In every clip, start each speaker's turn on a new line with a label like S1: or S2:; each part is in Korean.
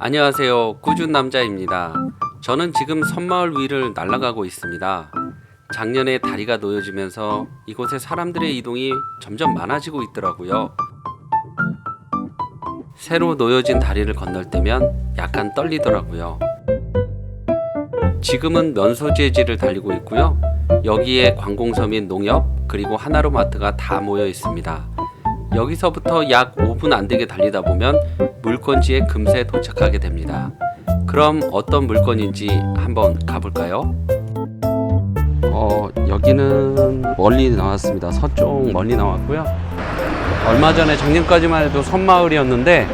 S1: 안녕하세요. 꾸준 남자입니다. 저는 지금 섬마을 위를 날아가고 있습니다. 작년에 다리가 놓여지면서 이곳에 사람들의 이동이 점점 많아지고 있더라고요. 새로 놓여진 다리를 건널 때면 약간 떨리더라고요. 지금은 면소 재질을 달리고 있고요. 여기에 관공서민 농협 그리고 하나로마트가 다 모여 있습니다. 여기서부터 약 5분 안 되게 달리다 보면 물건지에 금세 도착하게 됩니다. 그럼 어떤 물건인지 한번 가볼까요? 어, 여기는 멀리 나왔습니다. 서쪽 멀리 나왔고요. 얼마 전에 작년까지만 해도 섬마을이었는데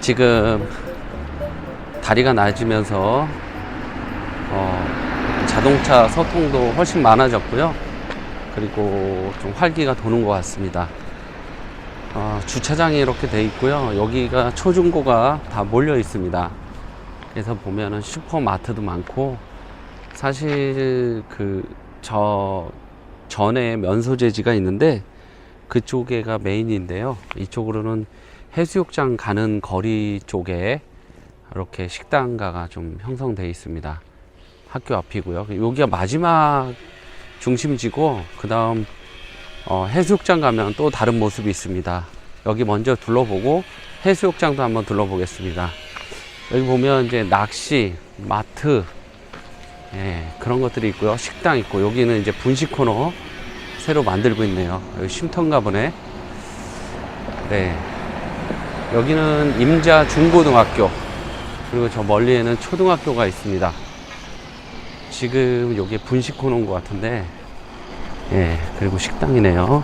S1: 지금 다리가 낮으면서 어, 자동차 소통도 훨씬 많아졌고요. 그리고 좀 활기가 도는 것 같습니다. 어, 주차장이 이렇게 돼 있고요. 여기가 초중고가 다 몰려 있습니다. 그래서 보면은 슈퍼마트도 많고 사실 그 저 전에 면소재지가 있는데 그쪽에가 메인인데요. 이쪽으로는 해수욕장 가는 거리 쪽에 이렇게 식당가가 좀 형성되어 있습니다. 학교 앞이고요. 여기가 마지막 중심지고 그 다음 어, 해수욕장 가면 또 다른 모습이 있습니다. 여기 먼저 둘러보고 해수욕장도 한번 둘러보겠습니다. 여기 보면 이제 낚시, 마트, 예, 그런 것들이 있고요. 식당 있고 여기는 이제 분식 코너 새로 만들고 있네요. 여기 쉼터인가 보네. 네. 여기는 임자 중고등학교 그리고 저 멀리에는 초등학교가 있습니다. 지금 여기 분식 코너인 것 같은데 예, 그리고 식당이네요.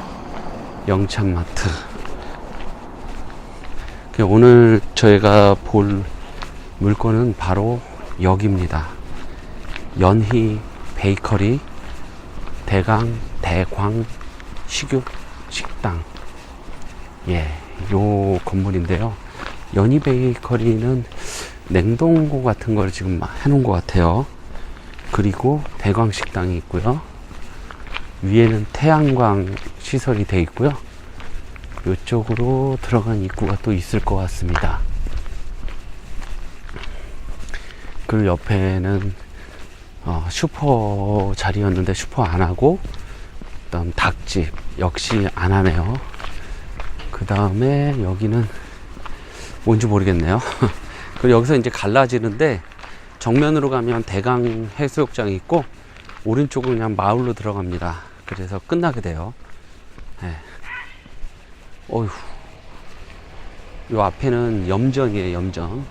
S1: 영찬마트. 그 오늘 저희가 볼 물건은 바로 여기입니다. 연희 베이커리 대강 대광 식육 식당. 예, 요 건물인데요. 연희 베이커리는 냉동고 같은 걸 지금 해놓은 것 같아요. 그리고 대광 식당이 있고요. 위에는 태양광 시설이 되어 있고요. 이쪽으로 들어간 입구가 또 있을 것 같습니다. 그 옆에는 어, 슈퍼 자리였는데 슈퍼 안 하고 그다음 닭집 역시 안 하네요. 그 다음에 여기는 뭔지 모르겠네요. 그리고 여기서 이제 갈라지는데 정면으로 가면 대강 해수욕장이 있고 오른쪽은 그냥 마을로 들어갑니다. 그래서 끝나게 돼요. 네. 어휴. 요 앞에는 염전이에요, 염전.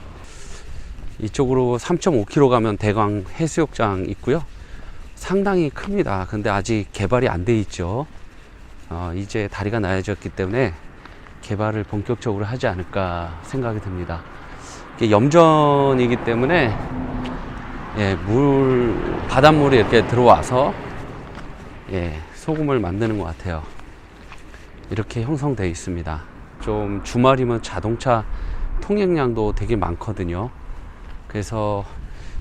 S1: 이쪽으로 3.5km 가면 대광 해수욕장 있고요. 상당히 큽니다. 근데 아직 개발이 안 돼 있죠. 어, 이제 다리가 나아졌기 때문에 개발을 본격적으로 하지 않을까 생각이 듭니다. 이게 염전이기 때문에 예, 물 바닷물이 이렇게 들어와서 예, 소금을 만드는 것 같아요. 이렇게 형성되어 있습니다. 좀 주말이면 자동차 통행량도 되게 많거든요. 그래서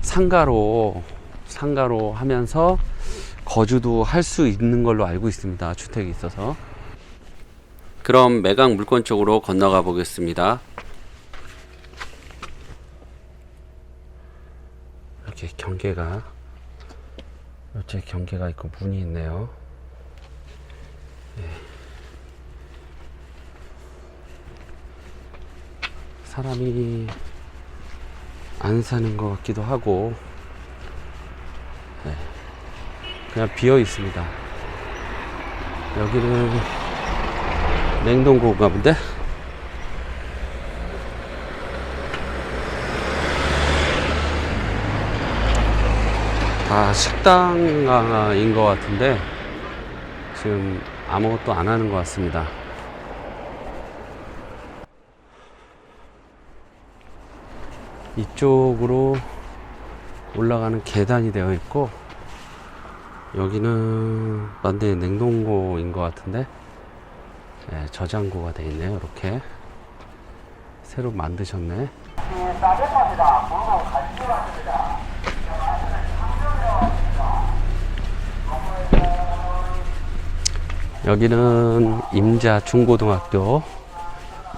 S1: 상가로 상가로 하면서 거주도 할 수 있는 걸로 알고 있습니다. 주택이 있어서. 그럼 매강 물건 쪽으로 건너가 보겠습니다. 이렇게 경계가 이렇게 경계가 있고 문이 있네요. 예. 사람이 안 사는 것 같기도 하고 예. 그냥 비어 있습니다. 여기는 냉동고인가 본데? 다 식당인 것 같은데 지금 아무것도 안 하는 것 같습니다. 이쪽으로 올라가는 계단이 되어 있고 여기는 완전히 냉동고인 것 같은데 네, 저장고가 되어 있네요. 이렇게 새로 만드셨네. 여기는 임자 중고등학교.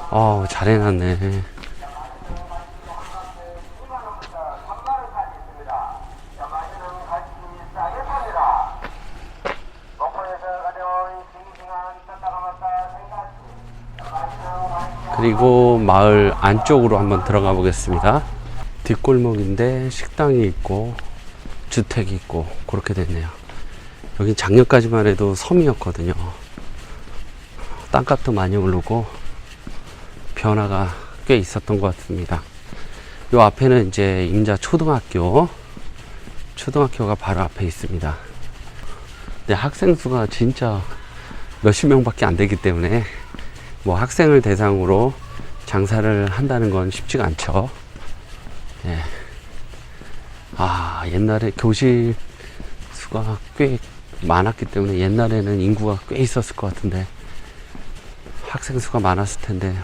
S1: 어잘 해놨네. 그리고 마을 안쪽으로 한번 들어가 보겠습니다. 뒷골목인데 식당이 있고 주택이 있고 그렇게 됐네요. 여기 작년까지만 해도 섬이었거든요. 땅값도 많이 오르고 변화가 꽤 있었던 것 같습니다. 요 앞에는 이제 임자 초등학교, 초등학교가 바로 앞에 있습니다. 근데 학생 수가 진짜 몇십 명밖에 안 되기 때문에 뭐 학생을 대상으로 장사를 한다는 건 쉽지가 않죠. 예. 아, 옛날에 교실 수가 꽤 많았기 때문에 옛날에는 인구가 꽤 있었을 것 같은데 학생 수가 많았을 텐데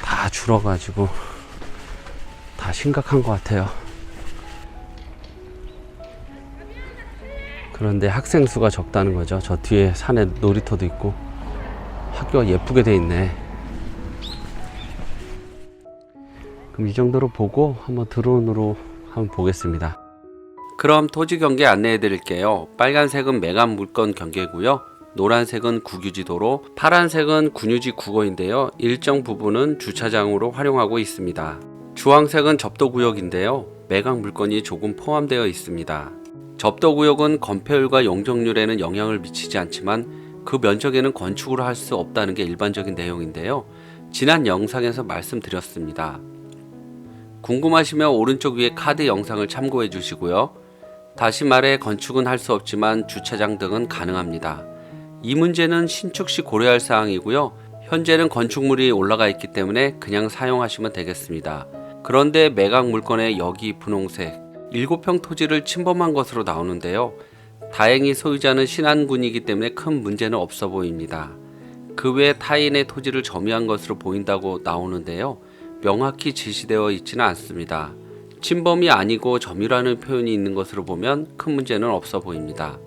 S1: 다 줄어가지고 다 심각한 것 같아요. 그런데 학생 수가 적다는 거죠. 저 뒤에 산에 놀이터도 있고 학교가 예쁘게 돼 있네. 그럼 이 정도로 보고 한번 드론으로 한번 보겠습니다. 그럼 토지 경계 안내해 드릴게요. 빨간색은 매간 물건 경계고요. 노란색은 국유지도로, 파란색은 군유지 국어인데요. 일정 부분은 주차장으로 활용하고 있습니다. 주황색은 접도구역인데요. 매각 물건이 조금 포함되어 있습니다. 접도구역은 건폐율과 용적률에는 영향을 미치지 않지만 그 면적에는 건축을 할수 없다는 게 일반적인 내용인데요. 지난 영상에서 말씀드렸습니다. 궁금하시면 오른쪽 위에 카드 영상을 참고해 주시고요. 다시 말해 건축은 할 수 없지만 주차장 등은 가능합니다. 이 문제는 신축 시 고려할 사항이고요. 현재는 건축물이 올라가 있기 때문에 그냥 사용하시면 되겠습니다. 그런데 매각 물건의 여기 분홍색 7평 토지를 침범한 것으로 나오는데요. 다행히 소유자는 신안군이기 때문에 큰 문제는 없어 보입니다. 그 외 타인의 토지를 점유한 것으로 보인다고 나오는데요. 명확히 제시되어 있지는 않습니다. 침범이 아니고 점유라는 표현이 있는 것으로 보면 큰 문제는 없어 보입니다.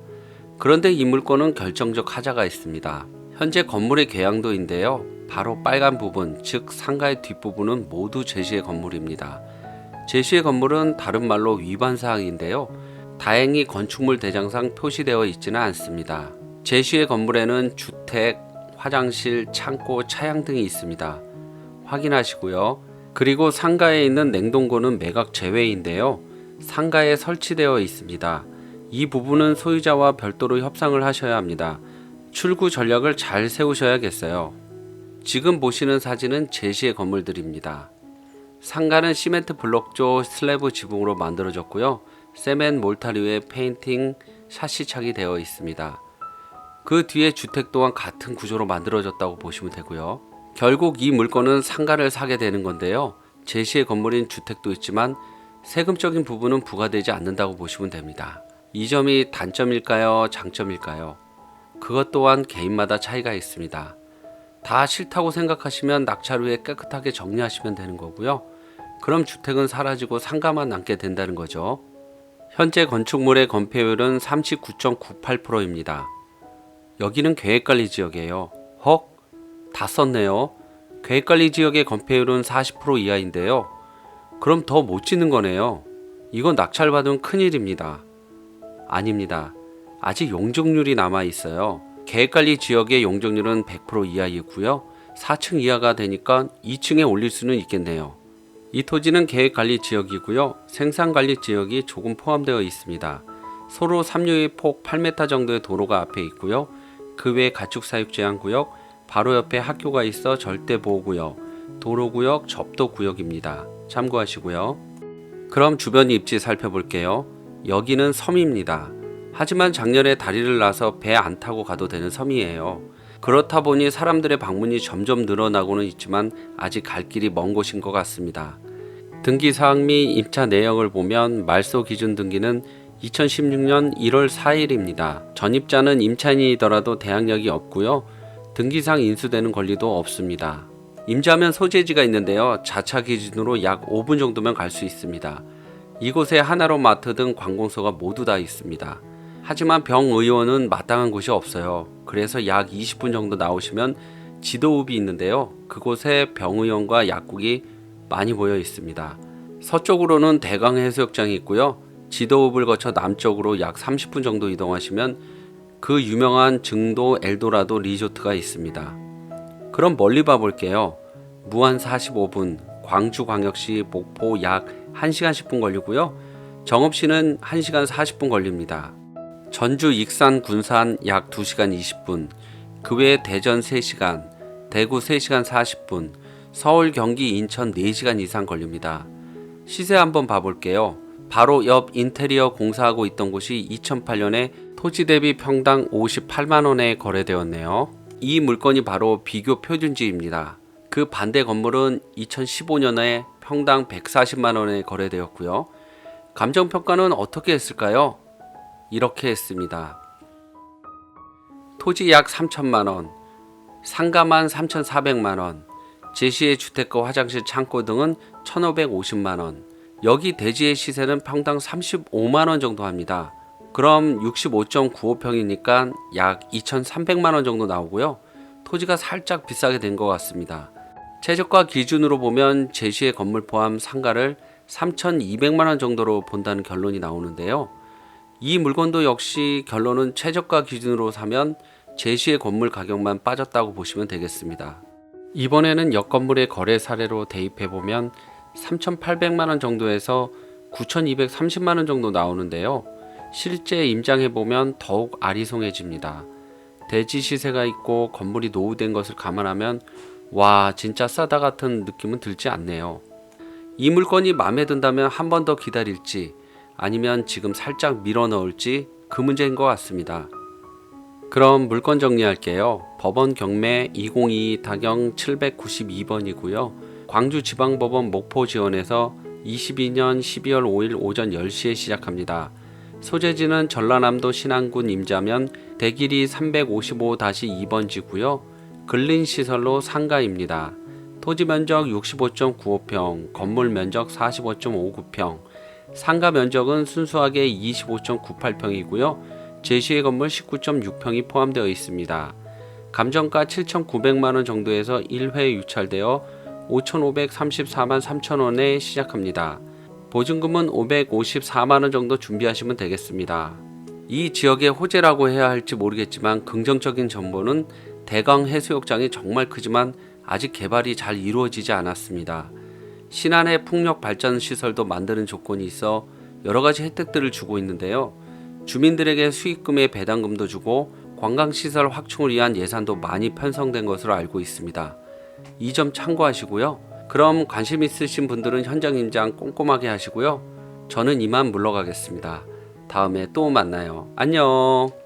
S1: 그런데 이 물건은 결정적 하자가 있습니다. 현재 건물의 개양도인데요. 바로 빨간 부분, 즉 상가의 뒷부분은 모두 제시의 건물입니다. 제시의 건물은 다른 말로 위반 사항인데요. 다행히 건축물 대장상 표시되어 있지는 않습니다. 제시의 건물에는 주택, 화장실, 창고, 차양 등이 있습니다. 확인하시고요. 그리고 상가에 있는 냉동고는 매각 제외인데요. 상가에 설치되어 있습니다. 이 부분은 소유자와 별도로 협상을 하셔야 합니다. 출구 전략을 잘 세우셔야겠어요. 지금 보시는 사진은 제시의 건물들입니다. 상가는 시멘트 블록조 슬래브 지붕으로 만들어졌고요. 세멘 몰타류의 페인팅 샤시착이 되어 있습니다. 그 뒤에 주택 또한 같은 구조로 만들어졌다고 보시면 되고요. 결국 이 물건은 상가를 사게 되는 건데요. 제시의 건물인 주택도 있지만 세금적인 부분은 부과되지 않는다고 보시면 됩니다. 이 점이 단점일까요? 장점일까요? 그것 또한 개인마다 차이가 있습니다. 다 싫다고 생각하시면 낙찰 후에 깨끗하게 정리하시면 되는 거고요. 그럼 주택은 사라지고 상가만 남게 된다는 거죠. 현재 건축물의 건폐율은 39.98%입니다. 여기는 계획관리 지역이에요. 헉? 다 썼네요. 계획관리 지역의 건폐율은 40% 이하인데요. 그럼 더못 짓는 거네요. 이건 낙찰받으면 큰일입니다. 아닙니다. 아직 용적률이 남아 있어요. 계획관리 지역의 용적률은 100% 이하이고요. 4층 이하가 되니까 2층에 올릴 수는 있겠네요. 이 토지는 계획관리 지역이고요. 생산관리 지역이 조금 포함되어 있습니다. 서로 삼류의 폭 8m 정도의 도로가 앞에 있고요. 그 외 가축사육 제한구역, 바로 옆에 학교가 있어 절대보호구역, 도로구역, 접도구역입니다. 참고하시고요. 그럼 주변 입지 살펴볼게요. 여기는 섬입니다. 하지만 작년에 다리를 놔서 배 안 타고 가도 되는 섬이에요. 그렇다 보니 사람들의 방문이 점점 늘어나고는 있지만 아직 갈 길이 먼 곳인 것 같습니다. 등기 사항 및 입차 내역을 보면 말소 기준 등기는 2016년 1월 4일입니다. 전입자는 임차인이더라도 대항력이 없고요. 등기상 인수되는 권리도 없습니다. 임자면 소재지가 있는데요. 자차 기준으로 약 5분 정도면 갈 수 있습니다. 이곳에 하나로 마트 등 관공서가 모두 다 있습니다. 하지만 병의원은 마땅한 곳이 없어요. 그래서 약 20분 정도 나오시면 지도읍이 있는데요. 그곳에 병의원과 약국이 많이 모여 있습니다. 서쪽으로는 대강 해수욕장이 있고요. 지도읍을 거쳐 남쪽으로 약 30분 정도 이동하시면 그 유명한 증도 엘도라도 리조트가 있습니다. 그럼 멀리 봐볼게요. 무안 45분, 광주광역시 목포 약 1시간 10분 걸리고요. 정읍시는 1시간 40분 걸립니다. 전주 익산 군산 약 2시간 20분, 그 외에 대전 3시간, 대구 3시간 40분, 서울 경기 인천 4시간 이상 걸립니다. 시세 한번 봐볼게요. 바로 옆 인테리어 공사하고 있던 곳이 2008년에 토지 대비 평당 58만 원에 거래되었네요. 이 물건이 바로 비교 표준지입니다. 그 반대 건물은 2015년에 평당 140만 원에 거래되었고요. 감정 평가는 어떻게 했을까요? 이렇게 했습니다. 토지 약 3천만 원, 상가만 3,400만 원, 제시의 주택과 화장실 창고 등은 1,550만 원. 여기 대지의 시세는 평당 35만 원 정도 합니다. 그럼 65.95평이니까 약 2,300만 원 정도 나오고요. 토지가 살짝 비싸게 된 것 같습니다. 최저가 기준으로 보면 제시의 건물 포함 상가를 3,200만 원 정도로 본다는 결론이 나오는데요. 이 물건도 역시 결론은 최저가 기준으로 사면 제시의 건물 가격만 빠졌다고 보시면 되겠습니다. 이번에는 옆 건물의 거래 사례로 대입해 보면 3,800만 원 정도에서 9,230만 원 정도 나오는데요. 실제 임장해 보면 더욱 아리송해집니다. 대지 시세가 있고 건물이 노후된 것을 감안하면 와 진짜 싸다 같은 느낌은 들지 않네요. 이 물건이 마음에 든다면 한 번 더 기다릴지 아니면 지금 살짝 밀어 넣을지 그 문제인 것 같습니다. 그럼 물건 정리할게요. 법원 경매 2022 타경 792번이고요. 광주지방법원 목포지원에서 22년 12월 5일 오전 10시에 시작합니다. 소재지는 전라남도 신안군 임자면 대길이 355-2번지고요. 근린 시설로 상가입니다. 토지 면적 65.95평, 건물 면적 45.59평, 상가 면적은 순수하게 25.98평이고요. 제시의 건물 19.6평이 포함되어 있습니다. 감정가 7,900만 원 정도에서 1회 유찰되어 5,534만 3천 원에 시작합니다. 보증금은 554만 원 정도 준비하시면 되겠습니다. 이 지역의 호재라고 해야 할지 모르겠지만 긍정적인 정보는 대강 해수욕장이 정말 크지만 아직 개발이 잘 이루어지지 않았습니다. 신안의 풍력 발전 시설도 만드는 조건이 있어 여러 가지 혜택들을 주고 있는데요. 주민들에게 수익금의 배당금도 주고 관광시설 확충을 위한 예산도 많이 편성된 것으로 알고 있습니다. 이 점 참고하시고요. 그럼 관심 있으신 분들은 현장 임장 꼼꼼하게 하시고요. 저는 이만 물러가겠습니다. 다음에 또 만나요. 안녕.